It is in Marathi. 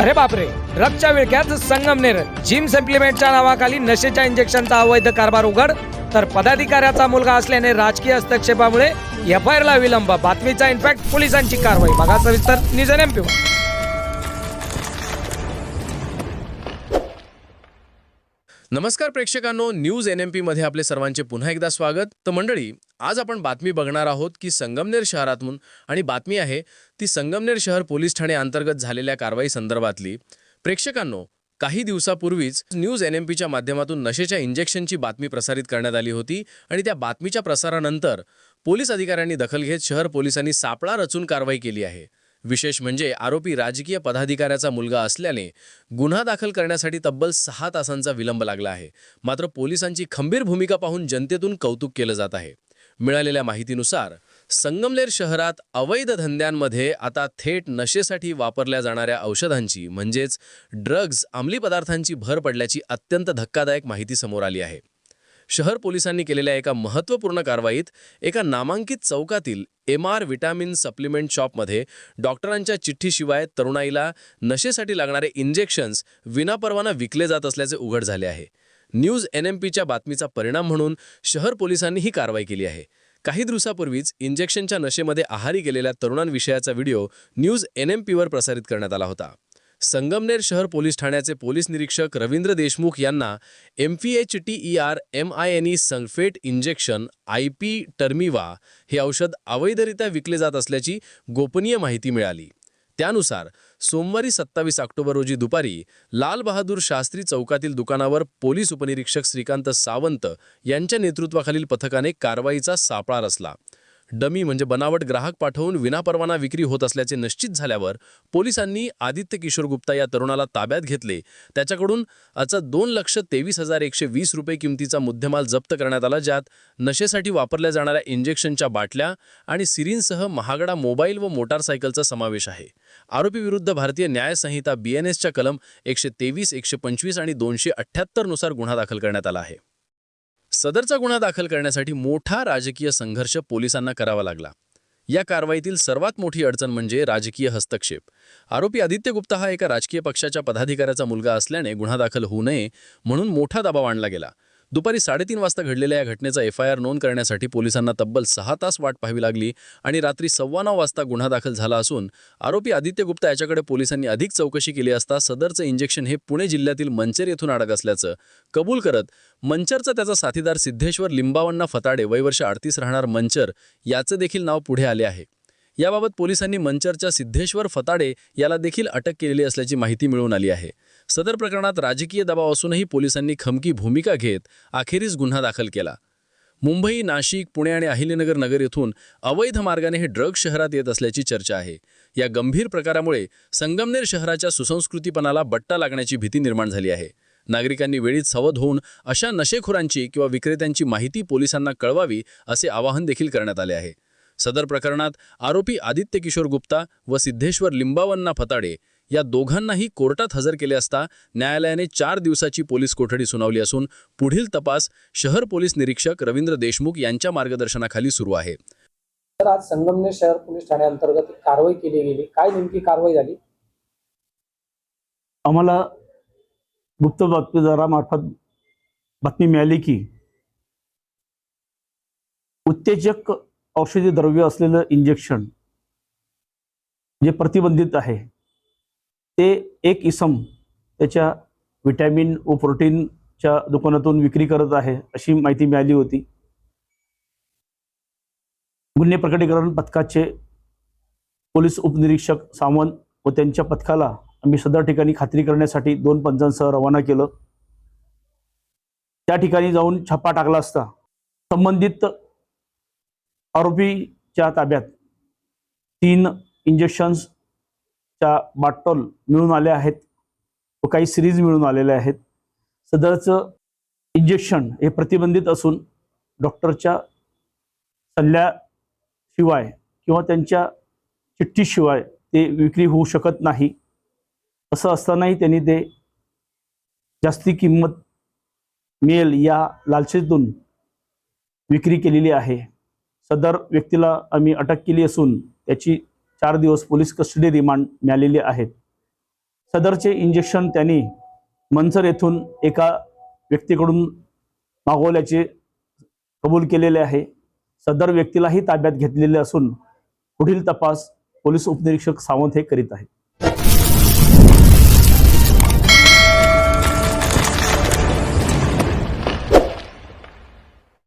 अरे बापरे. रबच्या विळख्यात संगमनेर जिम सप्लिमेंटच्या नावाखाली नशेच्या इंजेक्शनचा अवैध कारभार उघड तर पदाधिकाऱ्याचा मुलगा असल्याने राजकीय हस्तक्षेपामुळे एफ आय आरला विलंब. बातमीचा इन्फॅक्ट पोलिसांची कारवाई. बघा सविस्तर न्यूज एन नमस्कार प्रेक्षकांनो न्यूज एन एम पीमध्ये आपले सर्वांचे पुन्हा एकदा स्वागत. तर मंडळी आज आपण बातमी बघणार आहोत की संगमनेर शहरातून आणि बातमी आहे ती संगमनेर शहर पोलीस ठाणे अंतर्गत झालेल्या कारवाई संदर्भातली. प्रेक्षकांनो काही दिवसापूर्वीच न्यूज एन एम पीच्या माध्यमातून नशेच्या इंजेक्शनची बातमी प्रसारित करण्यात आली होती आणि त्या बातमीच्या प्रसारानंतर पोलीस अधिकाऱ्यांनी दखल घेत शहर पोलिसांनी सापळा रचून कारवाई केली आहे. विशेष म्हणजे आरोपी राजकीय पदाधिकाऱ्याचा मुलगा असल्याने गुन्हा दाखल करण्यासाठी तब्बल सहा तासांचा विलंब लागला आहे. मात्र पोलिसांची खंबीर भूमिका पाहून जनतेतून कौतुक केलं जात आहे. मिळालेल्या माहितीनुसार संगमनेर शहरात अवैध धंद्यांमध्ये आता थेट नशेसाठी वापरल्या जाणाऱ्या औषधांची म्हणजेच ड्रग्ज अंमली पदार्थांची भर पडल्याची अत्यंत धक्कादायक माहिती समोर आली आहे. शहर पोलिसांनी केलेल्या एका महत्त्वपूर्ण कारवाईत एका नामांकित चौकातील एम आर विटॅमिन सप्लिमेंट शॉपमध्ये डॉक्टरांच्या चिठ्ठीशिवाय तरुणाईला नशेसाठी लागणारे इंजेक्शन्स विनापरवाना विकले जात असल्याचे उघड झाले आहे. न्यूज एन एम पीच्या बातमीचा परिणाम म्हणून शहर पोलिसांनी ही कारवाई केली आहे. काही दिवसापूर्वीच इंजेक्शनच्या नशेमध्ये आहारी गेलेल्या तरुणांविषयाचा व्हिडिओ न्यूज एन एम पीवर प्रसारित करण्यात आला होता. संगमनेर शहर पोलीस ठाण्याचे पोलीस निरीक्षक रवींद्र देशमुख यांना M P H T E R M I N E sulphate injection I P टर्मिवा हे औषध अवैधरित्या विकले जात असल्याची गोपनीय माहिती मिळाली. त्यानुसार सोमवारी सत्तावीस ऑक्टोबर रोजी दुपारी लाल बहादूर शास्त्री चौकातील दुकानावर पोलीस उपनिरीक्षक श्रीकांत सावंत यांच्या नेतृत्वाखालील पथकाने कारवाईचा सापळा रचला. डमी म्हणजे बनावट ग्राहक पाठवून विनापरवाना विक्री होत असल्याचे निश्चित झाल्यावर पोलिसांनी आदित्य किशोर गुप्ता या तरुणाला ताब्यात घेतले. त्याच्याकडून आजचा दोन लक्ष तेवीस हजार एकशे वीस रुपये किमतीचा मुद्देमाल जप्त करण्यात आला ज्यात नशेसाठी वापरल्या जाणाऱ्या इंजेक्शनच्या बाटल्या आणि सिरींसह महागडा मोबाईल व मोटारसायकलचा समावेश आहे. आरोपीविरुद्ध भारतीय न्यायसंहिता बी एन एसच्या कलम एकशे तेवीस एकशे पंचवीस आणि दोनशे अठ्ठ्याहत्तरनुसार गुन्हा दाखल करण्यात आला आहे. सदरचा गुन्हा दाखल करण्यासाठी मोठा राजकीय संघर्ष पोलिसांना करावा लागला. या कारवाईतील सर्वात मोठी अडचण म्हणजे राजकीय हस्तक्षेप. आरोपी आदित्य गुप्ता हा एका राजकीय पक्षाच्या पदाधिकाऱ्याचा मुलगा असल्याने गुन्हा दाखल होऊ नये म्हणून मोठा दबाव आणला गेला. दुपारी साडेतीन वाजता घडलेल्या या घटनेचा एफ आय आर नोंद करण्यासाठी पोलिसांना तब्बल सहा तास वाट पाहावी लागली आणि रात्री सव्वा नऊ वाजता गुन्हा दाखल झाला असून आरोपी आदित्य गुप्ता याच्याकडे पोलिसांनी अधिक चौकशी केली असता सदरचं इंजेक्शन हे पुणे जिल्ह्यातील मंचर येथून अडक असल्याचं कबूल करत मंचरचा त्याचा साथीदार सिद्धेश्वर लिंबावण्णा फताडे वयवर्ष अडतीस राहणार मंचर याचं देखील नाव पुढे आले आहे. याबाबत पोलिसांनी मंचरच्या सिद्धेश्वर फताडे याला देखील अटक केलेली असल्याची माहिती मिळून आली आहे. सदर प्रकरणात राजकीय दबाव असूनही पोलिसांनी खमकी भूमिका घेत अखेरीस गुन्हा दाखल केला. मुंबई नाशिक पुणे आणि अहिलेनगर नगर येथून अवैध मार्गाने हे ड्रग शहरात येत असल्याची चर्चा आहे. या गंभीर प्रकारामुळे संगमनेर शहराच्या सुसंस्कृतीपणाला बट्टा लागण्याची भीती निर्माण झाली आहे. नागरिकांनी वेळीच सावध होऊन अशा नशेखोरांची किंवा विक्रेत्यांची माहिती पोलिसांना कळवावी असे आवाहन देखील करण्यात आले आहे. सदर प्रकरणात आरोपी आदित्य किशोर गुप्ता व सिद्धेश्वर लिंबावन्ना फताडे या दोघांनाही कोर्टात हजर केले असता न्यायालयाने चार दिवसाची पोलीस कोठडी सुनावली असून पुढील तपास शहर पोलीस निरीक्षक रवींद्र देशमुख यांच्या मार्गदर्शनाखाली सुरू आहे. तर आज संगमनेर शहर पोलीस ठाण्याअंतर्गत कारवाई केली गेली. काय नेमकी कारवाई झाली? आम्हाला गुप्त बातमीदारामार्फत बातमी मिळाली की उत्तेजक औषधी द्रव्य असलेलं इंजेक्शन जे प्रतिबंधित आहे ते एक इसम त्याच्या विटॅमिन व प्रोटीनच्या दुकानातून विक्री करत आहे अशी माहिती मिळाली होती. गुन्हे प्रकटीकरण पथकाचे पोलीस उपनिरीक्षक सावंत व त्यांच्या पथकाला आम्ही सदर ठिकाणी खात्री करण्यासाठी दोन पंचांसह रवाना केलं. त्या ठिकाणी जाऊन छापा टाकला असता. संबंधित आरोपीच्या ताब्यात तीन इंजेक्शन्स च्या बाटॉल मिळून आल्या आहेत. व काही सिरीज मिळून आलेल्या आहेत. सदरचं इंजेक्शन हे प्रतिबंधित असून डॉक्टरच्या सल्ल्याशिवाय किंवा त्यांच्या चिठ्ठीशिवाय ते विक्री होऊ शकत नाही. असं असतानाही त्यांनी ते जास्ती किंमत मिळेल या लालसेतून विक्री केलेली आहे. सदर व्यक्तीला आम्ही अटक केली असून त्याची चार दिवस पोलीस कस्टडी रिमांड मिळालेली आहेत सदरचे इंजेक्शन त्यांनी मंचर येथून एका व्यक्तीकडून मागवल्याचे कबूल केलेले आहे. सदर व्यक्तीलाही ताब्यात घेतलेले असून पुढील तपास पोलीस उपनिरीक्षक सावंत हे करीत आहेत.